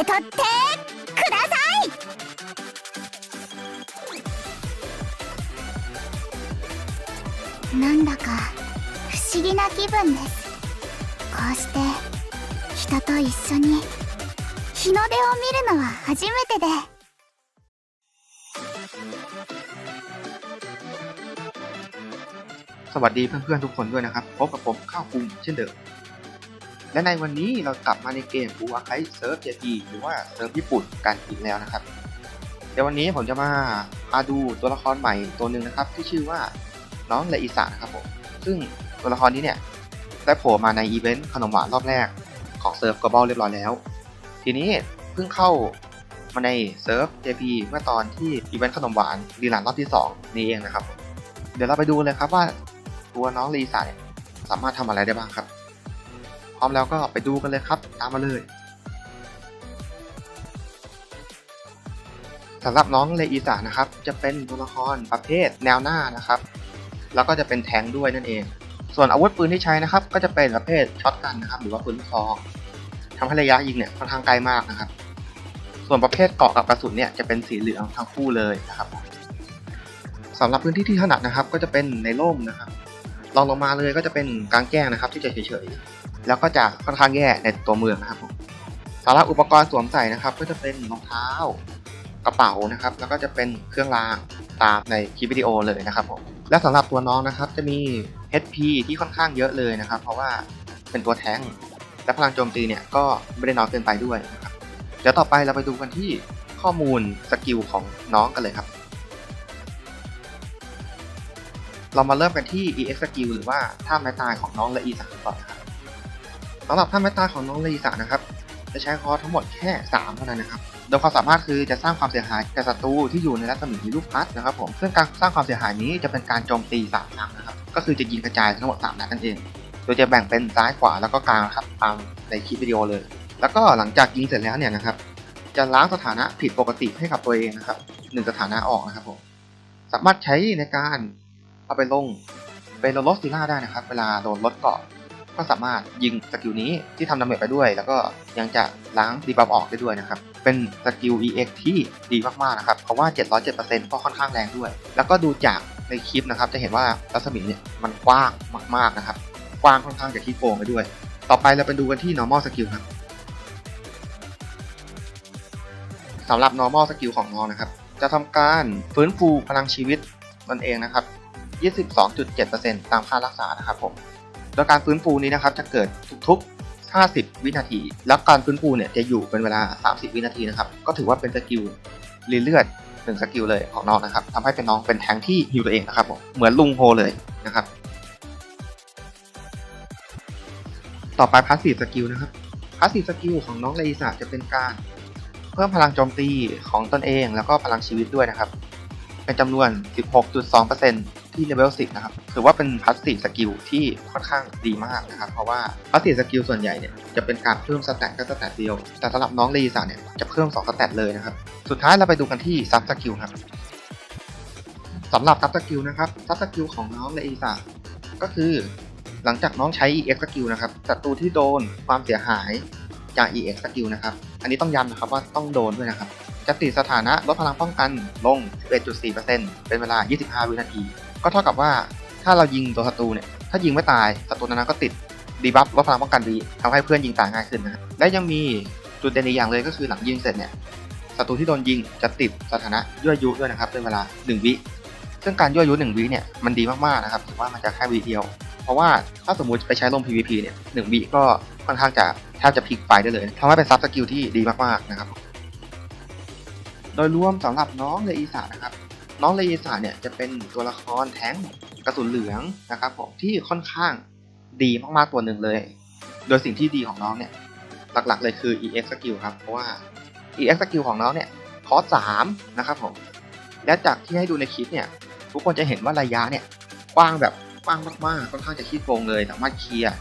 け取ってくださいなんだか不思議な気分ですこうして人と一緒に日の出を見るのは初めてで สวัสดีเพื่อนๆทุกคนด้วยนะครับ พบกับผมข้าวคุงเช่นเดิม และในวันนี้เรากลับมาในเกมบูอาไคเซิร์ฟเจพีหรือว่าเซิร์ฟญี่ปุ่นกันอีกแล้วนะครับ เดี๋ยววันนี้ผมจะมาพาดูตัวละครใหม่ตัวหนึ่งนะครับ ที่ชื่อว่าน้องเลอิสะนะครับผมซึ่งตัวละครนี้เนี่ยได้โผล่มาในอีเวนต์ขนมหวานรอบแรกของเซิร์ฟก l o b a l เรียบร้อยแล้ว ทีนี้เพิ่งเข้ามาในเซิร์ฟ JP เมื่อตอนที่อีเวนต์ขนมหวานรีลันรอบที่สองนี้เองนะครับ เดี๋ยวเราไปดูเลยครับว่าตัวน้องลีซ่าเนี่ยสามารถทำอะไรได้บ้างครับ ร้อมแล้วก็ไปดูกันเลยครับ ตามมาเลยสำหรับน้องเลอีสานะครับ จะเป็นตัวละครประเภทแนวหน้านะครับ แล้วก็จะเป็นแทงด้วยนั่นเอง ส่วนอาวุธปืนที่ใช้นะครับ ก็จะเป็นประเภทช็อตกันนะครับ หรือว่าปืนลูกซองทำให้ระยะยิงเนี่ยค่อนข้างไกลมากนะครับ ส่วนประเภทเกาะกับกระสุนเนี่ยจะเป็นสีเหลืองทั้งคู่เลยนะครับสำหรับพื้นที่ที่ถนัดนะครับ ก็จะเป็นในร่มนะครับลองลงมาเลยก็จะเป็นกลางแจ้งนะครับ ที่จะเฉยๆ แล้วก็จะค่อนข้างแย่ในตัวเมืองนะครับผมสำหรับอุปกรณ์สวมใส่นะครับก็จะเป็นรองเท้ากระเป๋านะครับแล้วก็จะเป็นเครื่องรางตามในคลิปวิดีโอเลยนะครับผมและสำหรับตัวน้องนะครับจะมี HP ที่ค่อนข้างเยอะเลยนะครับ เพราะว่าเป็นตัวแท้งและพลังโจมตีเนี่ยก็ไม่ได้น้อยเกินไปด้วยนะครับเดี๋ยวต่อไปเราไปดูกันที่ข้อมูลสกิลของน้องกันเลยครับ เรามาเริ่มกันที่ EX skill หรือว่าท่าไม้ตายของน้องละอีสานก่อนครับำหรับท่าไม้ตายของน้องลีสานนะครับ จะใช้คอทั้งหมดแค่ 3 เท่านั้นนะครับ โดยความสามารถคือจะสร้างความเสียหายแก่ศัตรูที่อยู่ในรัศมีลูกพัดนะครับผมซึ่งการสร้างความเสียหายนี้จะเป็นการโจมตี3ครั้งนะครับ ก็คือจะยิงกระจายทั้งหมด3นัดนั่นเอง โดยจะแบ่งเป็นซ้ายขวาแล้วก็กลางครับตามในคลิปวิดีโอเลย แล้วก็หลังจากยิงเสร็จแล้วเนี่ยนะครับ จะล้างสถานะผิดปกติให้กับตัวเองนะครับหนึ่งสถานะออกนะครับผม สามารถใช้ในการเอาไปลงเป็นโรลซิล่าได้นะครับ เวลาโดนรถเกาะ ก็สามารถยิงสกิลนี้ที่ทำดาเมจไปด้วย แล้วก็ยังจะล้างดีบัฟออกได้ด้วยนะครับ เป็นสกิล EX ที่ดีมากๆนะครับ เพราะว่า 707%ก็ค่อนข้างแรงด้วย แล้วก็ดูจากในคลิปนะครับ จะเห็นว่ารัศมีเนี่ยมันกว้างมากๆนะครับ กว้างค่อนข้างจะขี้โกงไปด้วย ต่อไปเราไปดูกันที่ normal skill ครับสำหรับ normal skill ของน้องนะครับ จะทำการฟื้นฟูพลังชีวิตตนเองนะครับ 22.7%ตามค่ารักษานะครับผม โดยการฟื้นฟูนี้นะครับจะเกิดทุกๆ 50 วินาที แล้วการฟื้นฟูเนี่ยจะอยู่เป็นเวลา 30 วินาทีนะครับ ก็ถือว่าเป็นสกิลรีเลือดหนึ่งสกิลเลยของน้องนะครับทำให้เป็นน้องเป็นแทงที่ฮิวตัวเองนะครับผมเหมือนลุงโฮเลยนะครับ ต่อไปพาสซีฟสกิลนะครับพาสซีฟสกิลของน้องเลอิสาจะเป็นการเพิ่มพลังโจมตีของตนเอง แล้วก็พลังชีวิตด้วยนะครับ เป็นจำนวน 16.2% ที่เลเวล10 นะครับ ถือว่าเป็นพาสซีฟสกิลที่ค่อนข้างดีมากนะครับ เพราะว่าพาสซีฟสกิลส่วนใหญ่เนี่ยจะเป็นการเพิ่มสแตทแค่สแตทเดียว แต่สำหรับน้องลีซ่าเนี่ยจะเพิ่ม2สแตทเลยนะครับ สุดท้ายเราไปดูกันที่ซับสกิลครับสำหรับซับสกิลนะครับซับสกิลของน้องลีซ่าก็คือหลังจากน้องใช้ EX สกิลนะครับ ศัตรูที่โดนความเสียหายจาก EX สกิลนะครับ อันนี้ต้องย้ำนะครับว่าต้องโดนด้วยนะครับจะติดสถานะลดพลังป้องกันลง 11.4%เป็นเวลา 25 วินาที ก็เท่ากับว่าถ้าเรายิงตัวศัตรูเนี่ย ถ้ายิงไม่ตายศัตรูนั้นก็ติดดีบัฟลดพลังป้องกันดีทำให้เพื่อนยิงตายง่ายขึ้นนะและยังมีจุดเด่นอีกอย่างเลยก็คือหลังยิงเสร็จเนี่ยศัตรูที่โดนยิงจะติดสถานะยั่วยุด้วยนะครับเป็นเวลา 1 วิซึ่งการยั่วยุ1วิเนี่ยมันดีมากๆนะครับถือว่ามันจะแค่วิเดียว เพราะว่าถ้าสมมุติไปใช้ลง PVP เนี่ยหวิก็ค่อนข้างจะแทบจะพลิกไฟได้เลยทำให้เป็นซับสกิลที่ดีมากๆนะครับ โดยรวมสำหรับน้องเลอีสานะครับ น้องเลอีสาเนี่ยจะเป็นตัวละครแท้งกระสุนเหลืองนะครับผมที่ค่อนข้างดีมากๆตัวหนึ่งเลย โดยสิ่งที่ดีของน้องเนี่ยหลักๆเลยคือ EX skill ครับ เพราะว่า EX skill ของน้องเนี่ยคอร์สามนะครับผม และจากที่ให้ดูในคลิปเนี่ย ทุกคนจะเห็นว่าระยะเนี่ยกว้างแบบกว้างมากๆค่อนข้างจะขี้โกงเลย สามารถเคลียร์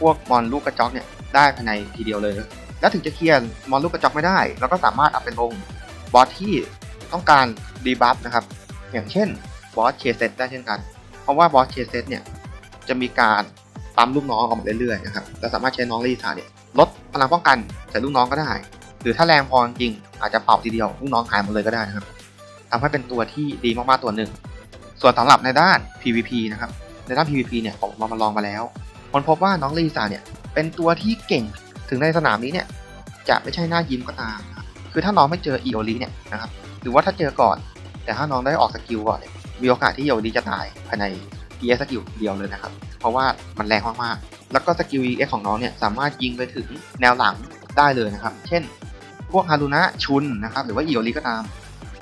พวกมอนลูกกระจอกเนี่ยได้ภายในทีเดียวเลย และถึงจะเคลียร์มอนลูกกระจอกไม่ได้ เราก็สามารถเอาไปลง บอสที่ต้องการดีบัฟนะครับ อย่างเช่นบอสเคเซตได้เช่นกัน เพราะว่าบอสเคเซตเนี่ยจะมีการปั๊มลูกน้องออกมาเรื่อยๆนะครับเราสามารถใช้น้องลีซาเนี่ยลดพลังป้องกันใส่ลูกน้องก็ได้ หรือถ้าแรงพอจริงๆอาจจะเป่าทีเดียวลูกน้องหายหมดเลยก็ได้นะครับทำให้เป็นตัวที่ดีมากๆตัวหนึ่ง ส่วนสำหรับในด้าน PVP นะครับในด้าน PVP เนี่ยผมมามาลองมาแล้วคนพบว่าน้องลีซาเนี่ยเป็นตัวที่เก่งถึงในสนามนี้เนี่ยจะไม่ใช่หน้ายิ้มก็ตามนะ คือถ้าน้องไม่เจออีโอลีเนี่ยนะครับหรือว่าถ้าเจอก่อน แต่ถ้าน้องได้ออกสกิลก่อนมีโอกาสที่อีโอลีจะตายภายใน EX สกิลเดียวเลยนะครับ เพราะว่ามันแรงมากๆ แล้วก็สกิล EX ของน้องเนี่ยสามารถยิงไปถึงแนวหลังได้เลยนะครับ เช่น พวกฮารุนะชุนนะครับหรือว่าอีโอลีก็ตาม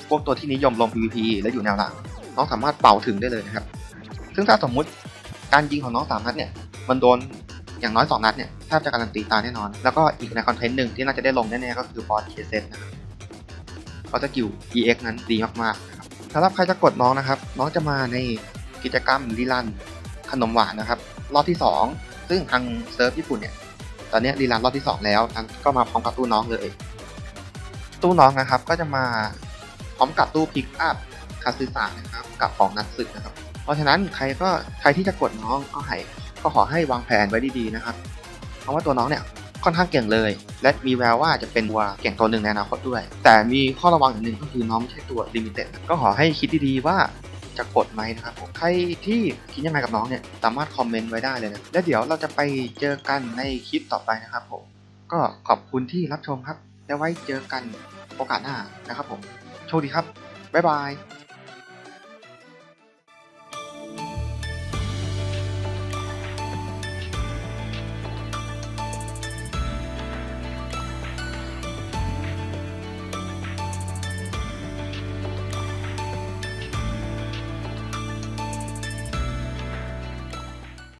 พวกตัวที่นิยมลง PVP และอยู่แนวหลัง น้องสามารถเป่าถึงได้เลยนะครับ ซึ่งถ้าสมมุติการยิงของน้องสามนัดเนี่ยมันโดน อย่างน้อย 2 นัดเนี่ยแทบจะการันตีตาแน่นอน แล้วก็อีกในคอนเทนต์หนึ่งที่น่าจะได้ลงแน่ๆก็คือบอสเคเซนนะครับเพราะสกิล EX นั้นดีมากๆนะครับสำหรับใครจะกดน้องนะครับ น้องจะมาในกิจกรรมรีลันขนมหวานนะครับ รอบที่ 2 ซึ่งทางเซิร์ฟญี่ปุ่นเนี่ย ตอนนี้รีลันรอบที่ 2 แล้วทางก็มาพร้อมกับตู้น้องเลย ตู้น้องนะครับก็จะมาพร้อมกับตู้พิกอัพคาซึสานะครับกับของนักศึกนะครับ เพราะฉะนั้นใครก็ใครที่จะกดน้องก็ให้ ก็ขอให้วางแผนไว้ดีๆนะครับ เพราะว่าตัวน้องเนี่ยค่อนข้างเก่งเลย และมีแววว่าจะเป็นวัวเก่งตัวหนึ่งในอนาคตด้วย แต่มีข้อระวังอย่างหนึ่งก็คือน้องไม่ใช่ตัวลิมิเต็ดก็ขอให้คิดดีๆว่าจะกดไหมนะครับผมใครที่คิดยังไงกับน้องเนี่ยสามารถคอมเมนต์ไว้ได้เลยนะแล้วเดี๋ยวเราจะไปเจอกันในคลิปต่อไปนะครับผมก็ขอบคุณที่รับชมครับแล้วไว้เจอกันโอกาสหน้านะครับผมโชคดีครับบ๊ายบาย